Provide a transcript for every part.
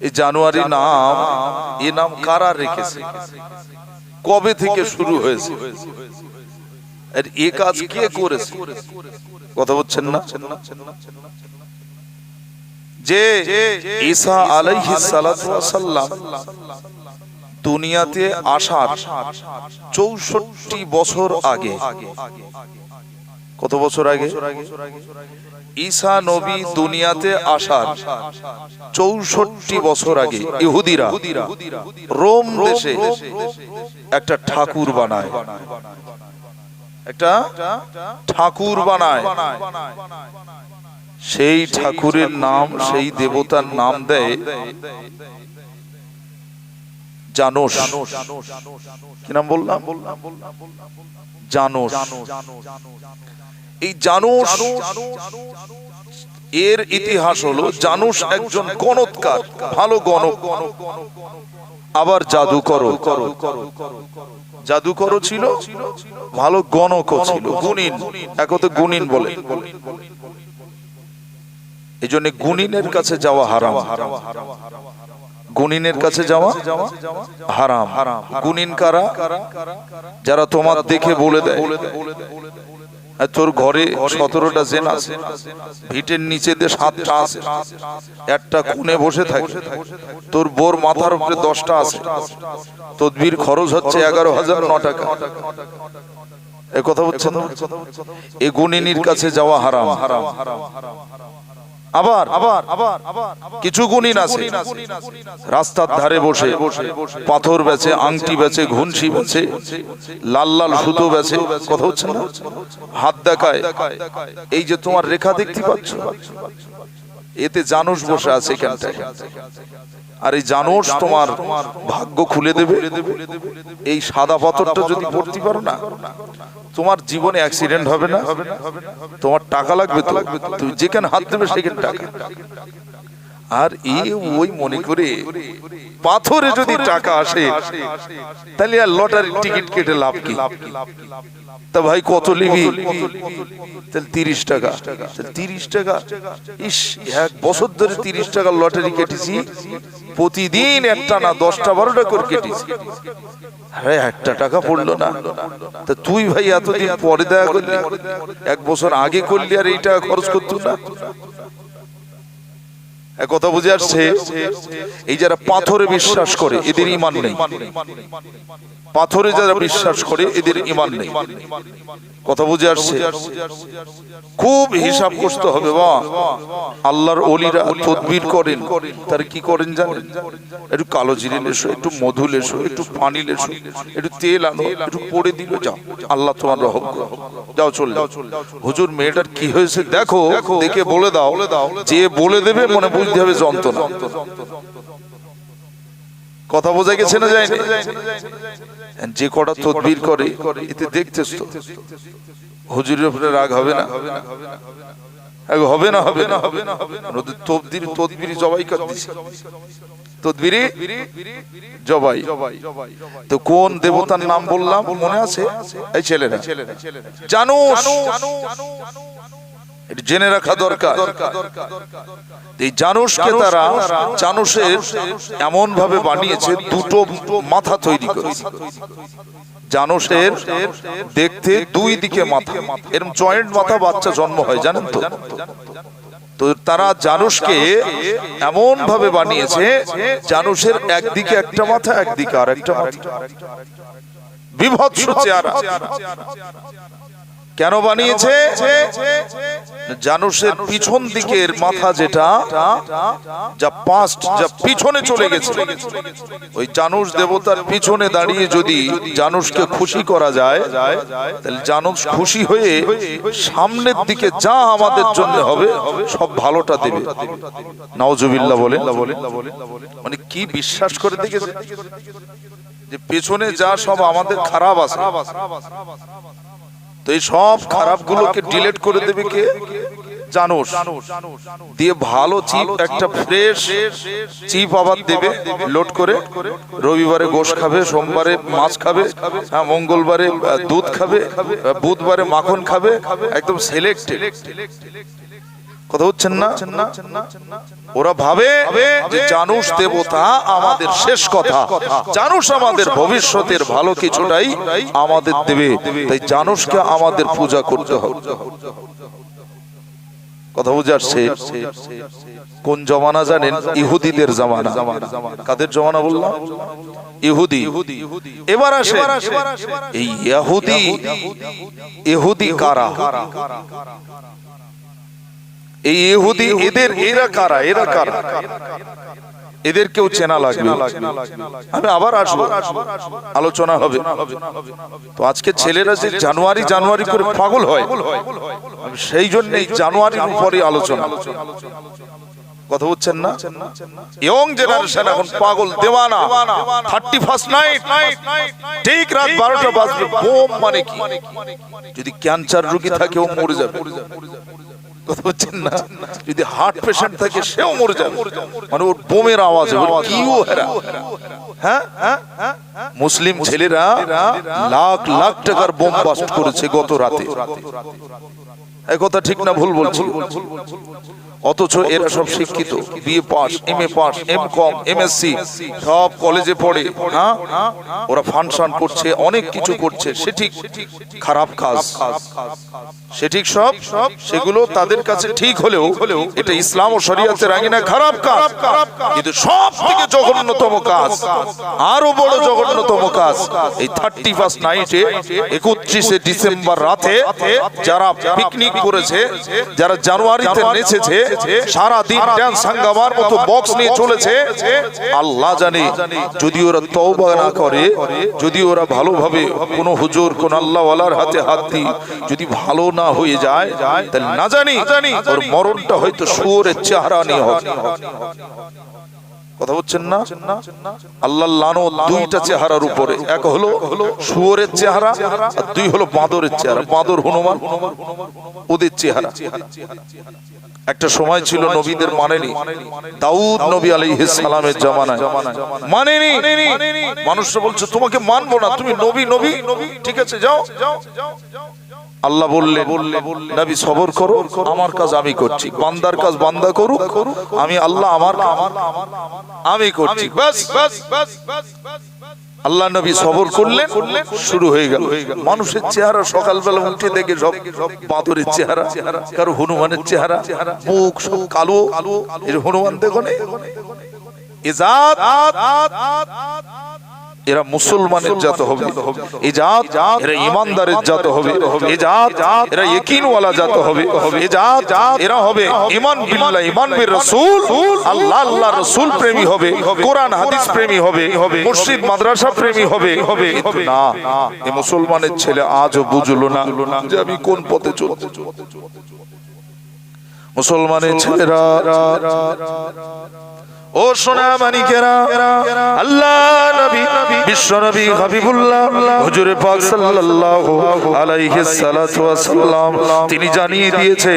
এই জানুয়ারি নাম, এ নাম কারা রেখেছে? কবে থেকে শুরু হয়েছে? আর এ কাজ কে করেছে? কথা বলছেন না? যে ঈসা সালাম দুনিয়াতে আসার চৌষট্টি বছর আগে কত বছর আগে? ঈসা নবী দুনিয়াতে আসার চৌষট্টি বছর আগে ইহুদিরা রোম দেশে একটা ঠাকুর বানায়। একটা ঠাকুর বানায়। সেই ঠাকুরের নাম, সেই দেবতার নাম দেয় জানোস। কি নাম বললাম? জানোস। এই জানুস এর ইতিহাস হলো জানুস একজন গণৎকার, ভালো গণক, আবার জাদুকর জাদুকর ছিল, ভালো গণক ছিল, গুণিন একতে গুণিন বলে। এই জন্য গুণিনের কাছে যাওয়া হারাম। গুণিনের কাছে যাওয়া? হারাম। গুণিন কারা? যারা তোমার দেখে বলে দেয়। তোর ঘরে সতেরোটা জেন আছে। ভিটের নিচে দিয়ে সাতটা আছে। একটা কোণে বসে থাকে। তোর বোর মাথার উপরে দশটা আছে। তদবির খরচ হচ্ছে এগারো হাজার ন টাকা। এ কথা বলছেন? এ গুণিনীর কাছে যাওয়া হারাম। হারাম হারাম হারাম। আবার আবার আবার কিছু গুণিন আছে রাস্তার ধারে বসে পাথর বেচে আংটি বেচে ঘুনসি বেছে লাল লাল সুতো বেছে কথা হচ্ছে না? হাত দেখায়। এই যে তোমার রেখা দেখতে পাচ্ছ? এতে জানুস বসে আছে এখানটায়। আর এই জানুস তোমার ভাগ্য খুলে দেবে। এই সাদা পাথরটা যদি পড়তে পারো না তোমার জীবনে অ্যাক্সিডেন্ট হবে না। তোমার টাকা লাগবে তো। তুমি যেখানে হাত দেবে সেখানে টাকা আর এ ওই মনে করে পাথরে যদি টাকা আসে তাহলে আর লটারি টিকিট কেটে লাভ কি? তা ভাই কত লিবি? তাহলে তিরিশ টাকা। তিরিশ টাকা। ইস এক বছর ধরে তিরিশ টাকা লটারি কেটেছি। প্রতিদিন একটা না দশটা বারোটা করে কেটেছি। আরে একটা টাকা পড়ল না। তা তুই ভাই এতদিন পরে দেখা করলি। এক বছর আগে করলি আর এই টাকা খরচ করতো না? কথা বুঝে আসছে, এই যারা পাথরে বিশ্বাস করে, এদের ইমান নেই। পাথরে যারা বিশ্বাস করে, এদের ইমান নেই। কথা বুঝে আসছে। খুব হিসাব করতে হবে বা আল্লাহর অলিরা তদবির করেন। তার কি করেন জানেন? একটু কালো জিরে লেসো, একটু মধু লেসো, একটু পানি লেসো, একটু তেল আনো, একটু পড়ে দিল, যাও। আল্লাহ তোমার রহম। যাও, চলে হুজুর, মেয়েটার কি হয়েছে? দেখো, দেখে বলে দাও। যে বলে দেবে, মনে বুঝতে হবে যন্ত্রণা। কথা বোঝা গেছে না যায়নি? যে কটা তদবির করে, এতে দেখতেছ তো, হুজুরের উপরে রাগ হবে না? হবে না হবে না হবে না তদবির তদবির জবাই কোন দেবতার নাম বললাম? মনে আছে? এই ছেলেরা। জেনে রাখা দরকার। এই জানুসকে তারা জানুসের এমন ভাবে বানিয়েছে দুটো মাথা তৈরি করেছে। জানুসের দেখতে দুই দিকে মাথা। এরকম জয়েন্ট মাথা বাচ্চা জন্ম হয় জানেন তো? তো? তারা জানুসকে এমন ভাবে বানিয়েছে জানুসের একদিকে একটা মাথা একদিকে আর একটা মাথা। বিভৎস চেহারা। কেন বানিয়েছে? জানুসের পিছন দিকের মাথা যেটা, যা পাস্ট যা পিছনে চলে গেছে। ওই জানুস দেবতার পিছনে দাঁড়িয়ে যদি জানুসকে খুশি করা যায়, তাহলে জানুস খুশি হয়ে সামনের দিকে যা আমাদের জন্য হবে, সব ভালোটা দেবে। নাওজুবিল্লাহ বলে মানে কি বিশ্বাস করে দেখেছে যে পেছনে যা সব আমাদের খারাপ আছে। তো এই সব খারাপ গুলোকে ডিলিট করে দেবে কে? জানোস। দিয়ে ভালো চিপ, একটা ফ্রেশ চিপ আবার দেবে লোড করে। রবিবারে গোশ খাবে, সোমবারে মাছ খাবে হ্যাঁ মঙ্গলবারে দুধ খাবে বুধবারে মাখন খাবে, একদম সিলেক্টেড কথা হচ্ছেন না? ওরা ভাবে যে জানুষ দেবতা আমাদের শেষ কথা। জানুষ আমাদের ভবিষ্যতের ভালো কিছুটাই আমাদের দেবে। তাই জানুষকে আমাদের পূজা করতে হবে। কথা বুঝে আসছে? কোন জমানা জানেন? ইহুদিদের জমানা। কাদের জমানা বললাম? ইহুদি। এবার আসে এই ইহুদি। ইহুদি কারা? এই ইহুদি এদের এরা কারা? এরা কারা? এদের কেউ চেনা লাগবে। আমি আবার আসব। আলোচনা হবে। তো আজকে ছেলেরা যে জানুয়ারি জানুয়ারি করে পাগল হয়। সেই জন্য জানুয়ারির উপরে আলোচনা। কথা বলছেন না? ইয়ং জেনারেশন এখন পাগল দেওয়ানা। থার্টি ফার্স্ট নাইট ঠিক রাত বারোটা বাজবে বোম মানে কি? যদি ক্যান্সার রুগী থাকে ও মরে যাবে। যদি হার্ট পেশেন্ট থাকে, সেও মরে যাবে। মানে ওর বোমের আওয়াজ ও হেরা। হ্যাঁ? মুসলিম ছেলেরা লাখ লাখ টাকার বোম বাস্ট করেছে গত রাতে। কথা ঠিক না, ভুল বলছি। অথচ এরা সব শিক্ষিত BA pass M A pass M com MSc সব কলেজে পড়ে হ্যাঁ? ওরা ফাংশন করছে, অনেক কিছু করছে, সে ঠিক খারাপ কাজ। সে ঠিক সব? সেগুলো তাদের কাছে ঠিক হলেও হলেও এটা ইসলাম ও শরিয়াতের আইনে খারাপ কাজ। কিন্তু সব থেকে জঘন্যতম কাজ, আরও বড় জঘন্যতম কাজ, এই থার্টি ফার্স্ট নাইটে একত্রিশে ডিসেম্বর রাতে যারা পিকনিক করেছে, যারা জানুয়ারিতে নেচেছে সারা দিন ড্যান্স হাঙ্গামার মতো বক্স নিয়ে চলেছে। আল্লাহ জানে যদি ওরা তওবা না করে যদি ওরা ভালোভাবে কোনো হুজুর কোন আল্লাহওয়ালার হাতে হাত দিই যদি ভালো না হয়ে যায় তাহলে না জানি ওর মরণটা হয়তো শুয়োরের চেহারা নিয়ে হবে। কথা বলছেন না? আল্লাহ লানো দুইটা চেহারার উপরে। এক হলো শুয়োরের চেহারা, আর দুই হলো বাঁদরের চেহারা। বাঁদর হনুমান, ওদের চেহারা। একটা সময় ছিল নবীদের মানেনি। দাউদ নবী আলাইহিস সালামের জামানায়। মানেনি? মানুষরা বলছে, তোমাকে মানবো না, তুমি নবী নবী। ঠিক আছে যাও যাও যাও। আল্লাহ বললে নবী, সবর করো, আমার কাজ আমি করছি। বান্দার কাজ বান্দা করুক, আমি আল্লাহ আমার আমি করছি। আল্লাহ নবী সবর করলেন, শুরু হয়ে গেল। মানুষের চেহারা সকালবেলা উঠে দেখে সব বাঁদরের চেহারা, কারও হনুমানের চেহারা, মুখ সব কালো। এর হনুমান দেখো ইজাত এরা মুসলমানের জাত হবে এই জাত এরা ইমানদারের জাত হবে এই জাত এরা ইকিনওয়ালা জাত হবে এই জাত এরা হবে ইমান বিল্লাহ ইমান বির রাসূল আল্লাহ আল্লাহ রাসূল প্রেমী হবে কোরআন হাদিস প্রেমী হবে মসজিদ মাদ্রাসা প্রেমী হবে হবে না এই মুসলমানের ছেলে আজও বুঝলো না যে আমি কোন পথে চলতে মুসলমানের ছেলেরা। ও সোনা মানিকেরা আল্লাহ নবী বিশ্ব নবী হাবিবুল্লাহ হুজুর পাক সাল্লাল্লাহু আলাইহি সাল্লাতু ওয়াসাল্লাম তিনি জানিয়ে দিয়েছে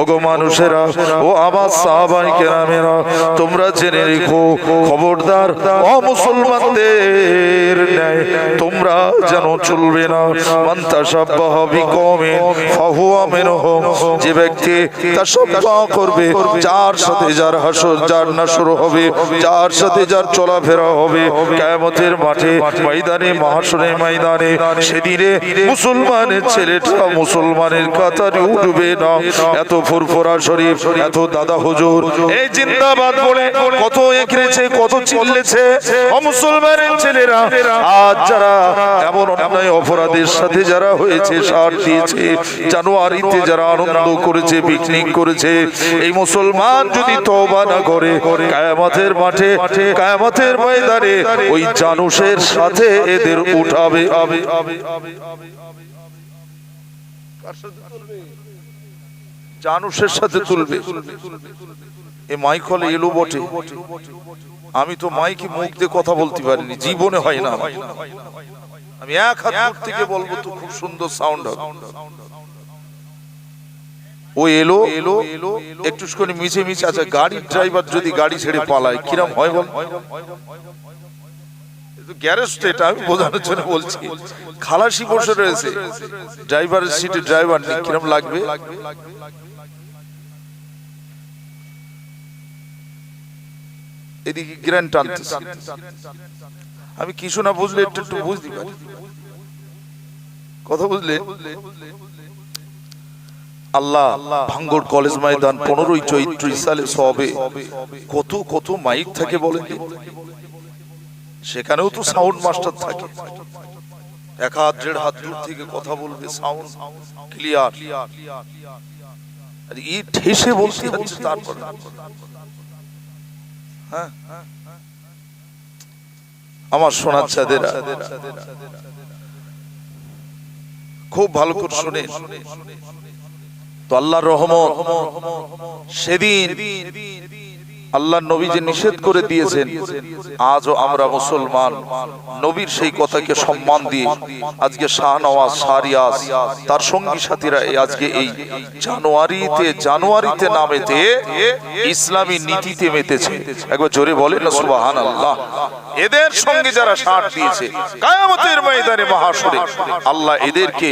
ওগো মানুষেরা ও আমার সাহাবায়ে কেরামেরা তোমরা জেনে রেখো খবরদার ও মুসলমানদের ন্যায় তোমরা যেন চলবে না। যে ব্যক্তি করবে যার সাথে যার হাসর যার নাসর হবে যার সাথে যার চলাফেরা হবে কিয়ামতের মাঠে ময়দানে ময়দানে সেদিনে মুসলমানের ছেলেটা মুসলমানের কাতারে উঠবে না। এত ফুরফুরা শরীফ এত দাদা হুজুর এই জিন্দাবাদ বলে কত একরেছে কত চিল্লেছে। মুসলমানের ছেলেরা আজ যারা এমন অন্যায় অপরাধের সাথে যারা হয়েছে, সার দিয়েছে, জানুয়ারিতে যারা আনন্দ করেছে পিকনিক করেছে, এই মুসলমান যদি তওবা না করে, কায়ামতের মাঠে, কায়ামতের ময়দানে ওই জানুষের সাথে এদের উঠাবে। জানুষের সাথে তুলবে। এ মাইক হলে এলো বটে। আমি তো মাইকে মুখ দিয়ে কথা বলতে পারিনি, জীবনে হয় না আমি এক হাত দূর থেকে বলব তো খুব সুন্দর সাউন্ড ও এলো এলো এলো একটু করে মিছে মিছে আছে গাড়ির ড্রাইভার যদি গাড়ি ছেড়ে পালায়, কিরম হয় বল? গ্যারেজ এটা আমি বোঝানোর জন্য বলছি। খালাসি বসে রয়েছে। ড্রাইভারের সিটে ড্রাইভার নেই, কিরম লাগবে? এদিকে গ্র্যান্ড টানতেছে। আমি কিছু না বুঝলে একটু একটু বুঝতে পারি। কথা বুঝলে? আল্লাহ ভাঙ্গর কলেজ ময়দান পনেরোই চৈত্র সালে সবে কত কত মাইক থাকে বলে সেখানেও তো সাউন্ড মাস্টার থাকে। এক হাত দেড় হাত দূর থেকে কথা বলবে সাউন্ড ক্লিয়ার ই ঠেসে বলতে হচ্ছে তারপরে। আমার শোনার চাঁদেরা খুব ভালো করে শুনে। তো আল্লাহর রহমত সেদিন আল্লাহ নবী যে নিষেধ করে দিয়েছেন, আজও আমরা মুসলমান। নবীর সেই কথাকে সম্মান দিয়ে আজকে শাহনওয়াজ সারিয়াজ তার সঙ্গী সাথীরা আজকে এই জানুয়ারিতে জানুয়ারিতে নামেতে ইসলামী নীতিতে মেতেছে। একবার জোরে বলেন না সুবাহান আল্লাহ এদের সঙ্গে যারা সার দিয়েছে, কায়ামতের ময়দানে মহাসুরে আল্লাহ এদেরকে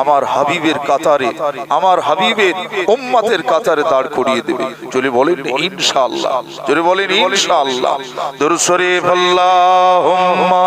আমার হাবিবের কাতারে, আমার হাবিবের উম্মাতের কাতারে দাঁড় করিয়ে দেবে। চলে বলেন, ইনশাআল্লাহ। জোরে বলেন ইনশাআল্লাহ। দুরু শরীফ আল্লাহুম্মা।